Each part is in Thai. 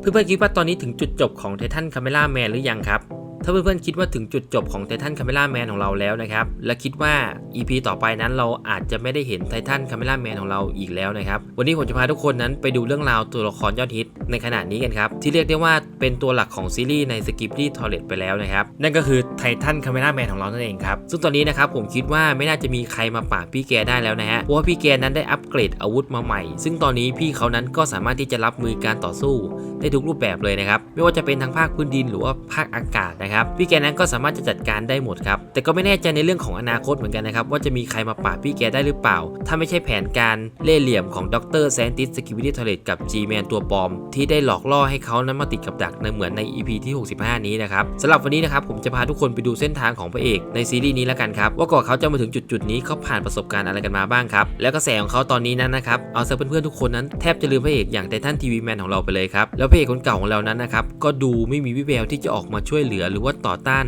เพื่อนๆคิดว่าตอนนี้ถึงจุดจบของไททันคาเมล่าแมนหรือยังครับ ถ้าเพื่อนๆคิดว่าถึงจุดจบของไททันคาเมล่าแมนของเราแล้วนะครับ และคิดว่า EP ต่อไปนั้นเราอาจจะไม่ได้เห็นไททันคาเมล่าแมนของเราอีกแล้วนะครับ วันนี้ผมจะพาทุกคนนั้นไปดูเรื่องราวตัวละครยอดฮิตในขณะนี้กันครับ ที่เรียกได้ว่าเป็นตัวหลักของซีรีส์ในสกิปปี้ทอร์เรตไปแล้วนะครับ นั่นก็คือไททันคาเมล่าแมนของเรานั่นเองครับ ซึ่งตอนนี้นะครับผมคิดว่าไม่น่าจะมีใครมาปราบพี่แกได้แล้วนะฮะเพราะว่าพี่แกนั้นได้อัปเกรดอาวุธมาใหม่ ซึ่งตอนนี้พี่เขานั้นก็สามารถที่จะรับมือการต่อสู้ได้ทุกรูปแบบเลยนะครับไม่ว่าจะเป็นทางภาคพื้นดินหรือว่าภาคอากาศนะครับพี่แกนั้นก็สามารถจะจัดการได้หมดครับแต่ก็ไม่แน่ใจในเรื่องของอนาคตเหมือนกันนะครับว่าจะมีใครมาปราบพี่แกได้หรือเปล่า ถ้าไม่ใช่แผนการเล่ห์เหลี่ยมของดรแซนติสสกิวิตี้ทอเลตกับ G-Man ตัวปลอม ที่ได้หลอกล่อให้เขานั้นมาติดกับดักในเหมือนใน EP ที่ 65 นี้นะครับสำหรับวันนี้นะครับผมจะพาทุกคนไปดูเส้นทางของพระเอกในซีรีส์นี้แล้วกันครับว่าก่อนเขาจะมาถึงจุดจุดๆนี้เขาผ่านประสบการณ์อะไรกันมาบ้างครับแล้วกระแสของเขาตอนนี้นั้นนะครับเอาซะเพื่อนๆทุกคนนั้นแทบจะลืมพระเอกอย่างไททันทีวีแมนของเราไปเลยครับแล้วพระเอกคนเก่าของเรานั้นนะครับก็ดูไม่มีวิแววที่จะออกมาช่วยเหลือหรือว่าต่อต้าน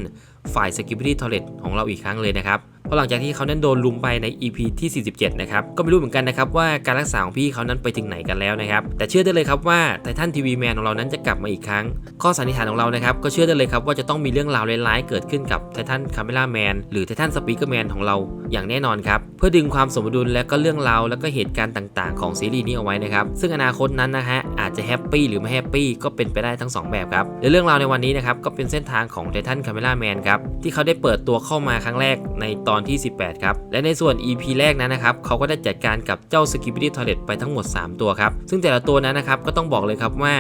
ฝ่าย Security t o i l e t ของเราอีกครั้งเลยนะครับเพราะหลังจากที่เขานั้นโดนลุมไปใน EP ที่ 47 นะครับ ก็ไม่รู้เหมือนกันนะครับว่าการรักษาของพี่เขานั้นไปถึงไหนกันแล้วนะครับ แต่เชื่อได้เลยครับว่าไททันทีวีแมนของเรานั้นจะกลับมาอีกครั้ง ข้อสันนิษฐานของเรานะครับ ก็เชื่อได้เลยครับว่าจะต้องมีเรื่องราวร้ายๆเกิดขึ้นกับไททันคาเมล่าแมนหรือไททันสปีกเกอร์แมนของเราอย่างแน่นอนครับ พื่อดึงความสมดุลและก็เรื่องราวแล้วก็เหตุการณ์ต่างๆ ของซีรีส์นี้เอาไว้นะครับซึ่งอนาคตนั้นนะฮะอาจจะแฮปปี้หรือไม่แฮปปี้ก็เป็นไปได้ทั้งสองแบบครับและเรื่องราวในวันนี้นะครับก็เป็นเส้นทางของไททันคาเมล่าแมนครับที่เขาได้เปิดตัวเข้ามาครั้งแรกในตอนที่ 18 ครับ และในส่วน EP แรกนั้นนะครับเขาก็ได้จัดการกับเจ้าสกิปปี้ทอร์เรตไปทั้งหมด 3 ตัวครับซึ่งแต่ละตัวนั้นนะครับก็ต้องบอกเลยครับว่า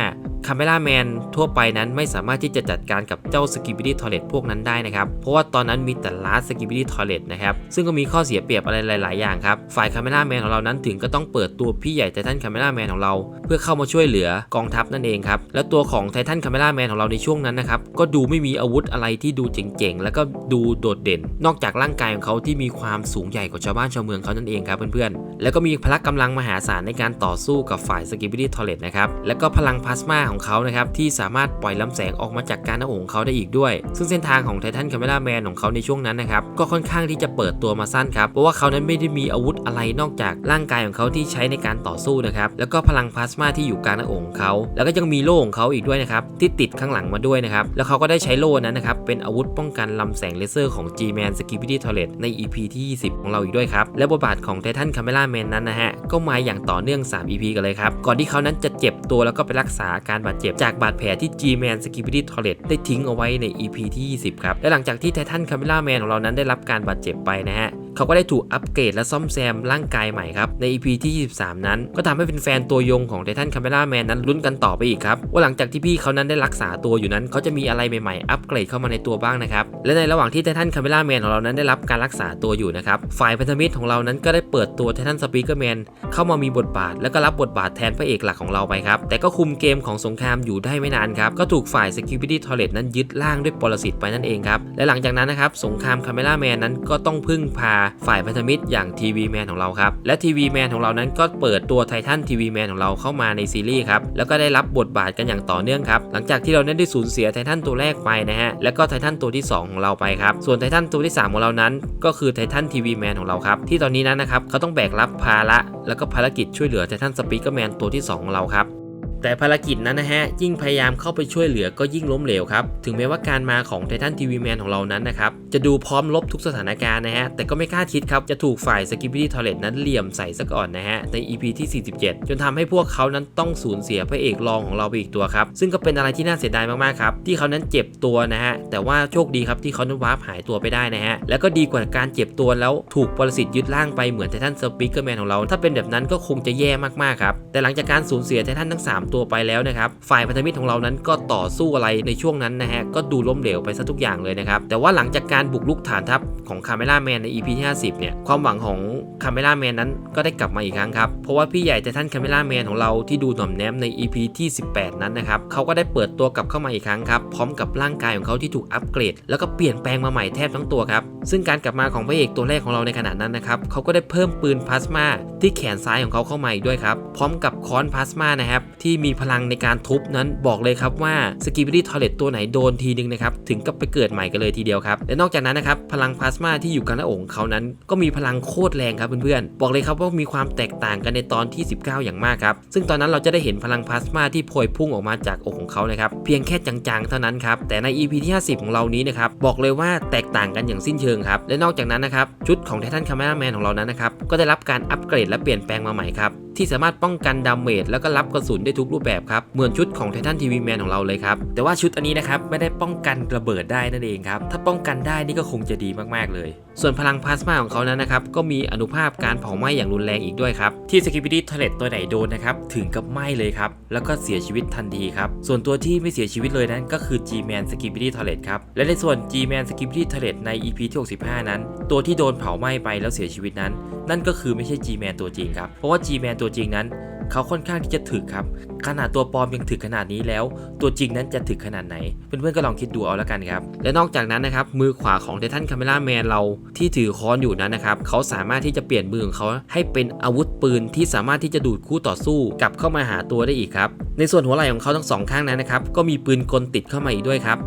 คาเมล่าแมนทั่วไปนั้นไม่สามารถที่จะจัดการกับเจ้าสกิปปี้ทอร์เรตพวกนั้นได้นะครับ เพราะว่าตอนนั้นมีแต่ลาสสกิปปี้ทอร์เรตนะครับ ซึ่งก็มีข้อเสียเปรียบอะไรหลาย ๆ อย่างครับ ฝ่ายคาเมล่าแมนของเรานั้นถึงก็ต้องเปิดตัวพี่ใหญ่ไททันคาเมล่าแมนของเรา เพื่อเข้ามาช่วยเหลือกองทัพนั่นเองครับ และตัวของไททันคาเมล่าแมนของเราในช่วงนั้นนะครับ ก็ดูไม่มีอาวุธอะไรที่ดูเจ๋ง ๆ แล้วก็ดูโดดเด่น นอกจากร่างกายของเขาที่มีความสูงใหญ่กว่าชาวบ้านชาวเมืองเขานั่นเองครับเพื่อน ๆ แล้วก็มีพละกำลังมหาศาลในการต่อสู้กับฝ่ายสกิปปี้ทอเรตนะครับ แล้วก็พลังพลาสมาของเขานะครับที่สามารถปล่อยลำแสงออกมาจากการหน้าอกของเขาได้อีกด้วย ซึ่งเส้นทางของไททันคาเมล่าแมนของเขาในช่วงนั้นนะครับก็ค่อนข้างที่จะเปิดตัวมาสั้นครับเพราะว่าเขานั้นไม่ได้มีอาวุธอะไรนอกจากร่างกายของเขาที่ใช้ในการต่อสู้นะครับแล้วก็พลังพลาสมาที่อยู่กลางหน้าอกของเขา แล้วก็ยังมีโล่ของเขาอีกด้วยนะครับที่ติดข้างหลังมาด้วยนะครับแล้วเขาก็ได้ใช้โล่นั้นนะครับเป็นอาวุธป้องกันลำแสงเลเซอร์ของ G-Man s k i p p y t o i l e t ใน EP ที่ 20 ของเราอีกด้วยครับและบทบาทของไททันคาเมล่าแมนนั้นนะฮะก็มาอย่างต่อเนื่อง 3 EP กันเลยครับก่อนที่เขานั้นจะเจ็บตัวแล้วก็ไปรักษาอาการบาดเจ็บจากบาดแผลที่ G-Man s k i p p y t o i l e t ได้ทิ้งเอาไว้ใน EP ที่ 20 ครับ และหลังจากที่ไททันคาเมล่าแมนของเรานั้นได้รับการบาดเจ็บไปนะฮะ เขาก็ได้ถูกอัปเกรดและซ่อมแซมร่างกายใหม่ครับ ใน EP ที่ 23 นั้น ก็ทำให้เป็นแฟนตัวยงของไททันคาเมล่าแมนนั้นลุ้นกันต่อไปอีกครับ ว่าหลังจากที่พี่เขานั้นได้รักษาตัวอยู่นั้นเขาจะมีอะไรใหม่ๆ อัปเกรดเข้ามาในตัวบ้างนะครับ และในระหว่างที่ไททันคาเมล่าแมนของเรานั้นได้รับการรักษาตัวอยู่นะครับ ฝ่ายพันธมิตรของเรานั้นก็ได้เปิดตัวไททันสปีกเกอร์แมนเข้ามามีบทบาท แล้วก็รับบทบาทแทนพระเอกหลักของเราไปครับ แต่ก็คุมเกมของสงครามอยู่ได้ไม่นานครับ ก็ถูกฝ่าย Security t o i l e t นั้นยึดร่างด้วยปรสิตไปนั่นเองครับ และหลังจากนั้นนะครับ สงครามคาเมล่าแมนนั้นก็ต้องพึ่งพาฝ่ายพันธมิตรอย่างทีวีแมนของเราครับ และทีวีแมนของเรานั้นก็เปิดตัวไททันทีวีแมนของเราเข้ามาในซีรีส์ครับ แล้วก็ได้รับบทบาทกันอย่างต่อเนื่องครับ หลังจากที่เรานั้นได้สูญเสียไททันตัวแรกไปนะฮะ แล้วก็ไททันตัวที่ 2 ของเราไปครับ ส่วนไททันตัวที่ 3 ของเรานั้น ก็คือไททันทีวีแมนของเราครับ ที่ตอนนี้นั้นนะครับเขาต้องแบกรับภาระ แล้วก็ภารกิจช่วยเหลือไททันสปีกเกอร์แมนตัวที่ 2 ของเราครับ แต่ภารกิจนั้นนะฮะยิ่งพยายามเข้าไปช่วยเหลือก็ยิ่งล้มเหลวครับ ถึงแม้ว่าการมาของไททันทีวีแมนของเรานั้นนะครับ จะดูพร้อมลบทุกสถานการณ์นะฮะ แต่ก็ไม่คาดคิดครับ จะถูกฝ่ายสกิปปี้ทอร์เรตนั้นเหลี่ยมใส่ซะก่อนนะฮะ ใน EP ที่ 47 จนทำให้พวกเขานั้นต้องสูญเสียพระเอกรองของเราไปอีกตัวครับ ซึ่งก็เป็นอะไรที่น่าเสียดายมากๆครับ ที่เขานั้นเจ็บตัวนะฮะ แต่ว่าโชคดีครับที่เขานั้นวาร์ปหายตัวไปได้นะฮะ แล้วก็ดีกว่าการเจ็บตัวแล้วถูกปรสิตยึดร่างไปเหมือนไททันสปีกเกอร์แมนของเรา ถ้าเป็นแบบนั้นก็คงจะแย่มากๆครับ แต่หลังจากการสูญเสียไททันทั้ง 3ตัวไปแล้วนะครับ ฝ่ายพันธมิตรของเรานั้นก็ต่อสู้อะไรในช่วงนั้นนะฮะ ก็ดูล้มเหลวไปซะทุกอย่างเลยนะครับ แต่ว่าหลังจากการบุกลุกฐานทัพของคาเมล่าแมนใน EP ที่50 เนี่ย ความหวังของคาเมล่าแมนนั้นก็ได้กลับมาอีกครั้งครับ เพราะว่าพี่ใหญ่แต่ท่านคาเมล่าแมนของเราที่ดูหน่อมแนมใน EP ที่ 18 นั้นนะครับ เขาก็ได้เปิดตัวกลับเข้ามาอีกครั้งครับ พร้อมกับร่างกายของเขาที่ถูกอัปเกรด แล้วก็เปลี่ยนแปลงมาใหม่แทบทั้งตัวครับ ซึ่งการกลับมาของพระเอกตัวแรกของเราในขณะนั้นนะครับ เขาก็ได้เพิ่มปืนพลาสมาที่แขนซ้ายของเขาเข้ามาอีกด้วยครับ พร้อมกับค้อนพลาสมานะครับที่มีพลังในการทุบนั้นบอกเลยครับว่าสกิบิดี้ทอเลตตัวไหนโดนทีนึงนะครับถึงกับไปเกิดใหม่กันเลยทีเดียวครับและนอกจากนั้นนะครับพลังพลาสมาที่อยู่กลางหน้าอกของเขานั้น ก็มีพลังโคตรแรงครับเพื่อนๆบอกเลยครับว่ามีความแตกต่างกันในตอนที่ 19 อย่างมากครับซึ่งตอนนั้นเราจะได้เห็นพลังพลาสมาที่พวยพุ่งออกมาจากอกของเขานะครับเพียงแค่จางๆเท่านั้นครับแต่ใน EP ที่ 50 ของเรานี้นะครับบอกเลยว่าแตกต่างกันอย่างสิ้นเชิงครับและนอกจากนั้นนะครับชุดของไททันคา m e ราแมนของเรานั้นนะครับก็ได้รับการอัปเกรดและเปลี่ยนแปลงมาใหม่ครับที่สามารถป้องกันดาเมจแล้วก็รับกระสุนได้ทุกรูปแบบครับเหมือนชุดของไททันทีวีแมนของเราเลยครับแต่ว่าชุดอันนี้นะครับไม่ได้ป้องกันระเบิดได้นั่นเองครับถ้าป้องกันได้นี่ก็คงจะดีมากๆเลย ส่วนพลังพลาสมาของเขานั้นนะครับก็มีอนุภาพการเผาไหม้อย่างรุนแรงอีกด้วยครับที่สกิป i ดี้ทเลตตัวไหนโดนนะครับถึงกับไหม้เลยครับแล้วก็เสียชีวิตทันทีครับส่วนตัวที่ไม่เสียชีวิตเลยนั้นก็คือ G-Man s k i p i d y t o i l e t ครับและในส่วน G-Man s k i p i d y t o i l e t ใน EP ที่65 นั้น ตัวที่โดนเผาไหม้ไปแล้วเสียชีวิตนั้น นั่นก็คือไม่ใช่ G-Man ตัวจริงครับเพราะว่า G-Man ตัวจริงนั้น เขาค่อนข้างที่จะถึกครับ ขนาดตัวปลอมยังถึกขนาดนี้แล้ว ตัวจริงนั้นจะถึกขนาดไหน เพื่อนๆก็ลองคิดดูเอาแล้วกันครับ และนอกจากนั้นนะครับ มือขวาของไททันคาเมล่าแมนเราที่ถือค้อนอยู่นั้นนะครับ เขาสามารถที่จะเปลี่ยนมือของเขาให้เป็นอาวุธปืนที่สามารถที่จะดูดคู่ต่อสู้กลับเข้ามาหาตัวได้อีกครับ ในส่วนหัวไหล่ของเขาทั้งสองข้างนั้นนะครับ ก็มีปืนกลติดเข้ามาอีกด้วยครับ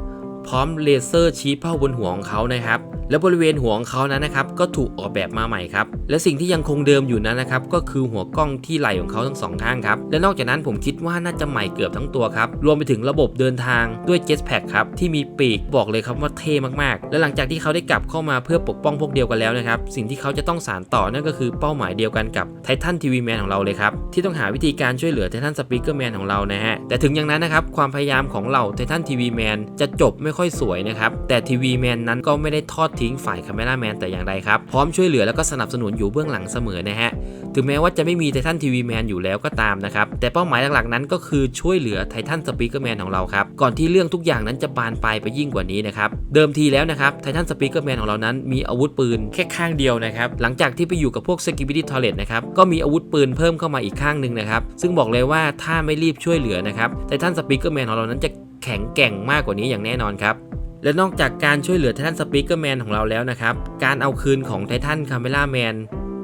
พร้อมเลเซอร์ชี้เป้าบนหัวของเขานะครับ และบริเวณหัวของเขานั้นนะครับก็ถูกออกแบบมาใหม่ครับ และสิ่งที่ยังคงเดิมอยู่นั้นนะครับก็คือหัวกล้องที่ไหล่ของเขาทั้งสองข้างครับ และนอกจากนั้นผมคิดว่าน่าจะใหม่เกือบทั้งตัวครับ รวมไปถึงระบบเดินทางด้วย Jetpack ครับที่มีปีกบอกเลยครับว่าเท่มากๆ และหลังจากที่เขาได้กลับเข้ามาเพื่อปกป้องพวกเดียวกันแล้วนะครับ สิ่งที่เขาจะต้องสานต่อนั่นก็คือเป้าหมายเดียวกันกับไททันทีวีแมนของเราเลยครับที่ต้องหาวิธีการช่วยเหลือไททันสปีกเกอร์แมนของเรานะฮะแต่ถึงอย่างนั้นนะครับความพยายามของเราไททันทีวีแมนจะจบไม่ค่อยสวยนะครับ แต่ทีวีแมนนั้นก็ไม่ได้ทอดทิ้งฝ่ายคาเมล่าแมนแต่อย่างใดครับ พร้อมช่วยเหลือแล้วก็สนับสนุนอยู่เบื้องหลังเสมอนะฮะ ถึงแม้ว่าจะไม่มีไททันทีวีแมนอยู่แล้วก็ตามนะครับ แต่เป้าหมายหลักๆนั้นก็คือช่วยเหลือไททันสปีกเกอร์แมนของเราครับ ก่อนที่เรื่องทุกอย่างนั้นจะบานปลายไปยิ่งกว่านี้นะครับ เดิมทีแล้วนะครับไททันสปีกเกอร์แมนของเรานั้นมีอาวุธปืนแค่ข้างเดียวนะครับ หลังจากที่ไปอยู่กับพวกสกิบิดี้ทอเลตนะครับ ก็มีอาวุธปืนเพิ่มเข้ามาอีกข้างหนึ่งนะครับ ซึ่งบอกเลยว่าถ้าไม่รีบช่วยเหลือนะครับไททันสปีกเกอร์แมนของเรานั้นจะ แข็งแกร่งมากกว่านี้อย่างแน่นอนครับและนอกจากการช่วยเหลือไททันสปีกเกอร์แมนของเราแล้วนะครับ การเอาคืนของไททันคาเมล่าแมน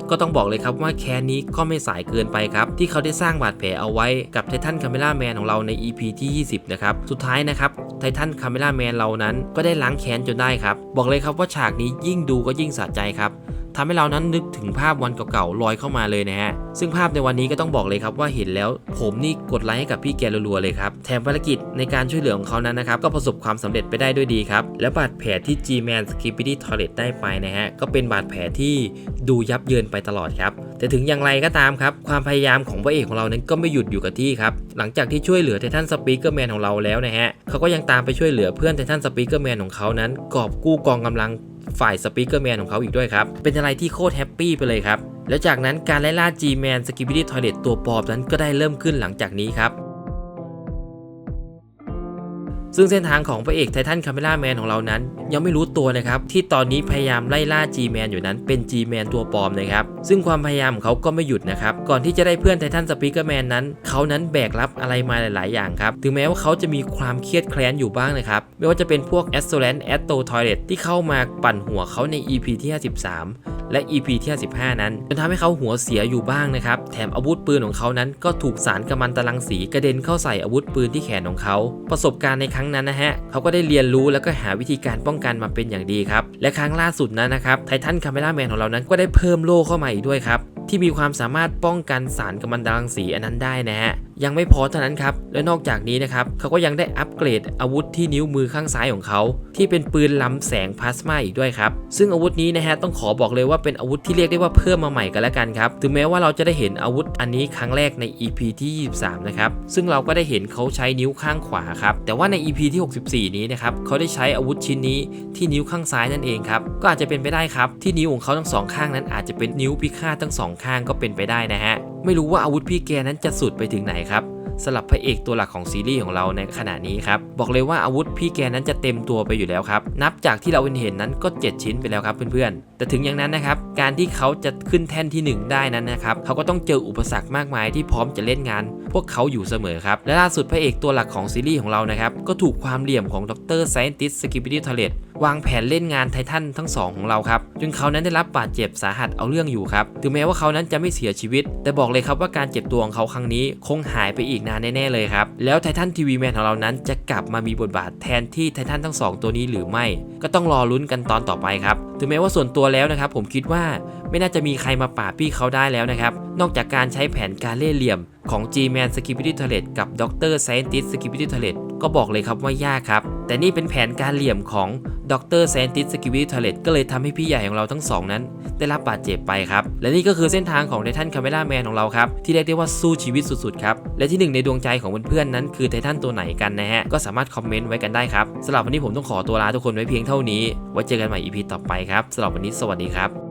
ก็ต้องบอกเลยครับว่าแค้นนี้ก็ไม่สายเกินไปครับ ที่เขาได้สร้างบาดแผลเอาไว้กับไททันคาเมล่าแมนของเราใน EP ที่ 20 นะครับ สุดท้ายนะครับไททันคาเมล่าแมนเรานั้นก็ได้ล้างแค้นจนได้ครับ บอกเลยครับว่าฉากนี้ยิ่งดูก็ยิ่งสะใจครับ ทำให้เรานั้นนึกถึงภาพวันเก่าๆลอยเข้ามาเลยนะฮะ ซึ่งภาพในวันนี้ก็ต้องบอกเลยครับว่าเห็นแล้ว ผมนี่กดไลค์ให้กับพี่แกรัวๆเลยครับ แถมภารกิจในการช่วยเหลือของเขานั้นนะครับ ก็ประสบความสำเร็จไปได้ด้วยดีครับ และบาดแผลที่ G-Man s k i p p y d y Toilet ได้ไปนะฮะ ก็เป็นบาดแผลที่ดูยับเยินไปตลอดครับ แต่ถึงอย่างไรก็ตามครับ ความพยายามของพระเอกของเรานั้นก็ไม่หยุดอยู่กับที่ครับ หลังจากที่ช่วยเหลือไททันสปีกเกอร์แมนของเราแล้วนะฮะ เขาก็ยังตามไปช่วยเหลือเพื่อนไททันสปีกเกอร์แมนของเขานั้นกอบกู้กองกำลัง ฝ่ายสปีกเกอร์แมนของเขาอีกด้วยครับ เป็นอะไรที่โคตรแฮปปี้ไปเลยครับ แล้วจากนั้นการไล่ล่า G-Man s k i p p y d y Toilet ตัวปอบนั้นก็ได้เริ่มขึ้นหลังจากนี้ครับ ซึ่งเส้นทางของพระเอกไททันคาเมล่าแมนของเรานั้น ยังไม่รู้ตัวนะครับ ที่ตอนนี้พยายามไล่ล่า G-Man อยู่นั้นเป็น G-Man ตัวปลอมนะครับ ซึ่งความพยายามของเขาก็ไม่หยุดนะครับ ก่อนที่จะได้เพื่อนไททันสปีกเกอร์แมนนั้น เขานั้นแบกรับอะไรมาหลาย ๆ อย่างครับ ถึงแม้ว่าเขาจะมีความเครียดแค้นอยู่บ้างนะครับ ไม่ว่าจะเป็นพวก a s t o l a n t a s t o Toilet ที่เข้ามาปั่นหัวเขาใน EP ที่ 53 และ EP ที่ 55 นั้นจนทำให้เขาหัวเสียอยู่บ้างนะครับ แถมอาวุธปืนของเขานั้นก็ถูกสารกัมมันตรังสีกระเด็นเข้าใส่อาวุธปืนที่แขนของเขา ประสบการณ์ในครั้งนั้นนะฮะเขาก็ได้เรียนรู้แล้วก็หาวิธีการป้องกันมาเป็นอย่างดีครับและครั้งล่าสุดนั้นนะครับไททันคาเมล่าแมนของเรานั้นก็ได้เพิ่มโล่เข้ามาอีกด้วยครับที่มีความสามารถป้องกันสารกัมมันตรังสีอันนั้นได้นะฮะ ยังไม่พอเท่านั้นครับ และนอกจากนี้นะครับเขาก็ยังได้อัปเกรดอาวุธที่นิ้วมือข้างซ้ายของเขา ที่เป็นปืนลำแสงพลาสมาอีกด้วยครับ ซึ่งอาวุธนี้นะฮะต้องขอบอกเลยว่าเป็นอาวุธที่เรียกได้ว่าเพิ่มมาใหม่กันแล้วกันครับ ถึงแม้ว่าเราจะได้เห็นอาวุธอันนี้ครั้งแรกใน EP ที่ 23 นะครับ ซึ่งเราก็ได้เห็นเขาใช้นิ้วข้างขวาครับ แต่ว่าใน EP ที่ 64 นี้นะครับเขาได้ใช้อาวุธชิ้นนี้ที่นิ้วข้างซ้ายนั่นเองครับ ก็อาจจะเป็นไปได้ครับที่นิ้วของเขาทั้งสองข้างนั้นอาจจะเป็นนิ้วพิฆาตทั้งสองข้างก็เป็นไปได้นะฮะ ไม่รู้ว่าอาวุธพี่แกนั้นจะสุดไปถึงไหนครับสลับพระเอกตัวหลักของซีรีส์ของเราในขณะนี้ครับบอกเลยว่าอาวุธพี่แกนั้นจะเต็มตัวไปอยู่แล้วครับนับจากที่เราเห็นนั้นก็ 7 ชิ้นไปแล้วครับเพื่อนๆ แต่ถึงอย่างนั้นนะครับการที่เขาจะขึ้นแท่นที่ 1 ได้นั้นนะครับเขาก็ต้องเจออุปสรรคมากมายที่พร้อมจะเล่นงาน พวกเขาอยู่เสมอครับ และล่าสุดพระเอกตัวหลักของซีรีส์ของเรานะครับ ก็ถูกความเหลี่ยมของดรไซนติสสกิบิดี้ทเลตวางแผนเล่นงานไททันทั้งสองของเราครับ จนเขานั้นได้รับบาดเจ็บสาหัสเอาเรื่องอยู่ครับ ถึงแม้ว่าเขานั้นจะไม่เสียชีวิต แต่บอกเลยครับว่าการเจ็บตัวของเขาครั้งนี้คงหายไปอีกนานแน่ๆเลยครับ แล้วไททันทีวีแมนของเรานั้นจะกลับมามีบทบาทแทนที่ไททันทั้งสองตัวนี้หรือไม่ ก็ต้องรอลุ้นกันตอนต่อไปครับ ถึงแม้ว่าส่วนตัวแล้วนะครับผมคิดว่าไม่น่าจะมีใครมาป่าพี่เขาได้แล้วนะครับ นอกจากการใช้แผนการเล่เหลี่ยมของ G-Man s k i p p i d y t o i l e t กับ Dr. Scientist s k i p p i d y t o i l e t ก็บอกเลยครับว่ายากครับ แต่นี่เป็นแผนการเหลี่ยมของ Dr. Scientist s k i p p i d y t o i l e t ก็เลยทำให้พี่ใหญ่ของเราทั้งสองนั้น ได้รับบาดเจ็บไปครับ และนี่ก็คือเส้นทางของไททันคาเมล่าแมนของเราครับ ที่เรียกได้ว่าสู้ชีวิตสุดๆครับ และที่หนึ่งในดวงใจของเพื่อนๆนั้น คือไททันตัวไหนกันนะฮะก็สามารถคอมเมนต์ไว้กันได้ครับสำหรับวันนี้ผมต้องขอตัวลาทุกคนไว้เพียงเท่านี้ไว้เจอกันใหม่ EP ต่อไปครับสำหรับวันนี้สวัสดีครับ